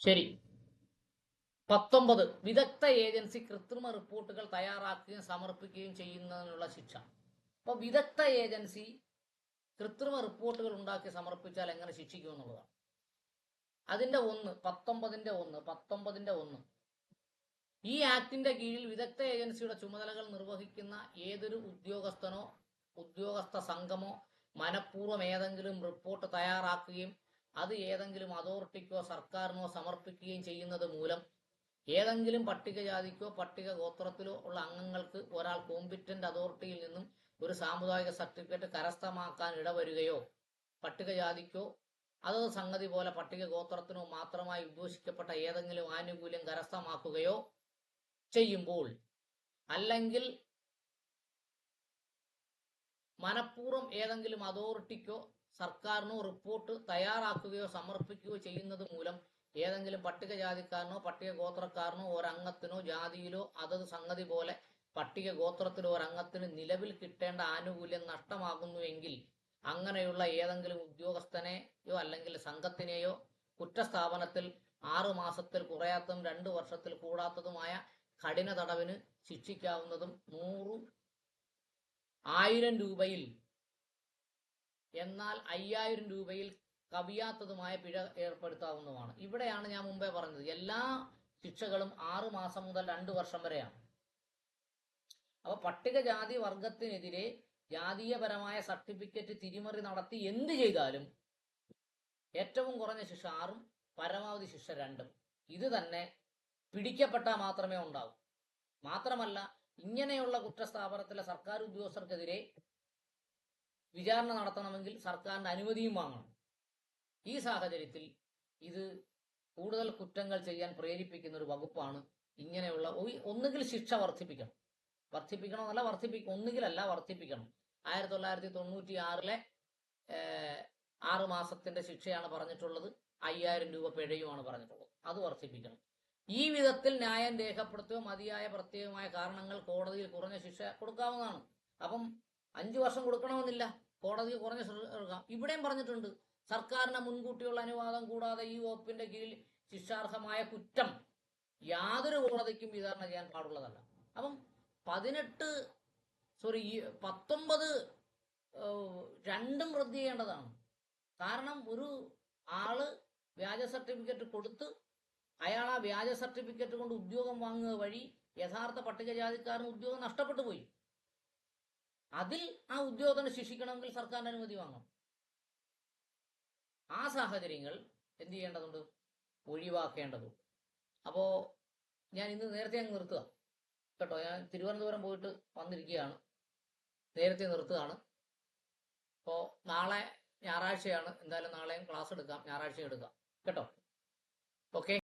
ശരി. പത്തൊമ്പത്. വിദഗ്ധ ഏജൻസി കൃത്രിമ റിപ്പോർട്ടുകൾ തയ്യാറാക്കുകയും സമർപ്പിക്കുകയും ചെയ്യുന്നതിനുള്ള ശിക്ഷ. അപ്പോൾ വിദഗ്ധ ഏജൻസി കൃത്രിമ റിപ്പോർട്ടുകൾ ഉണ്ടാക്കി സമർപ്പിച്ചാൽ എങ്ങനെ ശിക്ഷിക്കും എന്നുള്ളതാണ്. അതിന്റെ ഒന്ന് പത്തൊമ്പതിന്റെ ഒന്ന് പത്തൊമ്പതിന്റെ ഒന്ന്. ഈ ആക്ടിന്റെ കീഴിൽ വിദഗ്ധ ഏജൻസിയുടെ ചുമതലകൾ നിർവഹിക്കുന്ന ഏതൊരു ഉദ്യോഗസ്ഥനോ ഉദ്യോഗസ്ഥ സംഘമോ മനഃപൂർവം ഏതെങ്കിലും റിപ്പോർട്ട് തയ്യാറാക്കുകയും അത് ഏതെങ്കിലും അതോറിറ്റിക്കോ സർക്കാരിനോ സമർപ്പിക്കുകയും ചെയ്യുന്നത് മൂലം ഏതെങ്കിലും പട്ടികജാതിക്കോ പട്ടിക ഗോത്രത്തിലോ ഉള്ള അംഗങ്ങൾക്ക് ഒരാൾ കോമ്പിറ്റന്റ് അതോറിറ്റിയിൽ നിന്നും ഒരു സാമുദായിക സർട്ടിഫിക്കറ്റ് കരസ്ഥമാക്കാൻ ഇടവരുകയോ പട്ടികജാതിക്കോ അതത് സംഗതി പോലെ പട്ടിക ഗോത്രത്തിനോ മാത്രമായി ഉദ്ദേശിക്കപ്പെട്ട ഏതെങ്കിലും ആനുകൂല്യം കരസ്ഥമാക്കുകയോ ചെയ്യുമ്പോൾ അല്ലെങ്കിൽ മനഃപൂർവം ഏതെങ്കിലും അതോറിറ്റിക്കോ സർക്കാരിനോ റിപ്പോർട്ട് തയ്യാറാക്കുകയോ സമർപ്പിക്കുകയോ ചെയ്യുന്നത് മൂലം ഏതെങ്കിലും പട്ടികജാതിക്കാരനോ പട്ടിക ഗോത്രക്കാരനോ ഒരംഗത്തിനോ ജാതിയിലോ അതത് സംഗതി പോലെ പട്ടിക ഗോത്രത്തിലോ ഒരംഗത്തിന് നിലവിൽ കിട്ടേണ്ട ആനുകൂല്യം നഷ്ടമാകുന്നുവെങ്കിൽ അങ്ങനെയുള്ള ഏതെങ്കിലും ഉദ്യോഗസ്ഥനെയോ അല്ലെങ്കിൽ സംഘത്തിനെയോ കുറ്റസ്ഥാപനത്തിൽ ആറു മാസത്തിൽ കുറയാത്തതും രണ്ടു വർഷത്തിൽ കൂടാത്തതുമായ കഠിന തടവിന് ശിക്ഷിക്കാവുന്നതും നൂറു ആയിരം രൂപയിൽ എന്നാൽ അയ്യായിരം രൂപയിൽ കവിയാത്തതുമായ പിഴ ഏർപ്പെടുത്താവുന്നതുമാണ് ഇവിടെയാണ് ഞാൻ മുമ്പേ പറഞ്ഞത്. എല്ലാ ശിക്ഷകളും ആറു മാസം മുതൽ രണ്ടു വർഷം വരെയാണ്. അപ്പൊ പട്ടികജാതി വർഗത്തിനെതിരെ ജാതീയപരമായ സർട്ടിഫിക്കറ്റ് തിരിമറി നടത്തി എന്ത് ചെയ്താലും ഏറ്റവും കുറഞ്ഞ ശിക്ഷ ആറും പരമാവധി ശിക്ഷ രണ്ടും. ഇത് തന്നെ പിടിക്കപ്പെട്ടാൽ മാത്രമേ ഉണ്ടാവൂ. മാത്രമല്ല ഇങ്ങനെയുള്ള കുറ്റസ്ഥാപനത്തിലെ സർക്കാർ ഉദ്യോഗസ്ഥർക്കെതിരെ വിചാരണ നടത്തണമെങ്കിൽ സർക്കാരിന്റെ അനുമതിയും വാങ്ങണം. ഈ സാഹചര്യത്തിൽ ഇത് കൂടുതൽ കുറ്റങ്ങൾ ചെയ്യാൻ പ്രേരിപ്പിക്കുന്ന ഒരു വകുപ്പാണ് ഇങ്ങനെയുള്ള ഒന്നുകിൽ ശിക്ഷ വർദ്ധിപ്പിക്കണം. വർദ്ധിപ്പിക്കണം എന്നല്ല വർദ്ധിപ്പിക്കണം ഒന്നുകിലല്ല വർദ്ധിപ്പിക്കണം. ആയിരത്തി തൊള്ളായിരത്തി തൊണ്ണൂറ്റി ആറിലെ ആറ് മാസത്തിന്റെ ശിക്ഷയാണ് പറഞ്ഞിട്ടുള്ളത്. അയ്യായിരം രൂപ പിഴയുമാണ് പറഞ്ഞിട്ടുള്ളത്. അത് വർദ്ധിപ്പിക്കണം. ഈ വിധത്തിൽ ന്യായം രേഖപ്പെടുത്തുക മതിയായ പ്രത്യേകമായ കാരണങ്ങൾ കോടതിയിൽ കുറഞ്ഞ ശിക്ഷ കൊടുക്കാവുന്നതാണ്. അപ്പം അഞ്ചു വർഷം കൊടുക്കണമെന്നില്ല. കോടതി കുറഞ്ഞ ശിക്ഷ കൊടുക്കാം. ഇവിടെയും പറഞ്ഞിട്ടുണ്ട് സർക്കാരിന്റെ മുൻകൂട്ടിയുള്ള അനുവാദം കൂടാതെ ഈ വകുപ്പിന്റെ കീഴിൽ ശിക്ഷാർഹമായ കുറ്റം യാതൊരു കോടതിക്കും വിതരണം ചെയ്യാൻ പാടുള്ളതല്ല. അപ്പം പതിനെട്ട് സോറി പത്തൊമ്പത് രണ്ടും റദ്ദ് ചെയ്യേണ്ടതാണ്. കാരണം ഒരു ആൾ വ്യാജ സർട്ടിഫിക്കറ്റ് കൊടുത്ത് അയാൾ ആ വ്യാജ സർട്ടിഫിക്കറ്റ് കൊണ്ട് ഉദ്യോഗം വാങ്ങുക വഴി യഥാർത്ഥ പട്ടികജാതിക്കാരൻ ഉദ്യോഗം നഷ്ടപ്പെട്ടു പോയി. അതിൽ ആ ഉദ്യോഗത്തിന് ശിക്ഷിക്കണമെങ്കിൽ സർക്കാരിന്റെ അനുമതി വാങ്ങണം. ആ സാഹചര്യങ്ങൾ എന്ത് ചെയ്യേണ്ടതുണ്ട്? ഒഴിവാക്കേണ്ടതുണ്ട്. അപ്പോ ഞാൻ ഇന്ന് നേരത്തെ അങ്ങ് നിർത്തുക. കേട്ടോ ഞാൻ തിരുവനന്തപുരം പോയിട്ട് വന്നിരിക്കുകയാണ്. നേരത്തെ നിർത്തുകയാണ്. അപ്പോ നാളെ ഞായറാഴ്ചയാണ്. എന്തായാലും നാളെയും ക്ലാസ് എടുക്കാം. ഞായറാഴ്ച എടുക്കാം. കേട്ടോ? ഓക്കെ.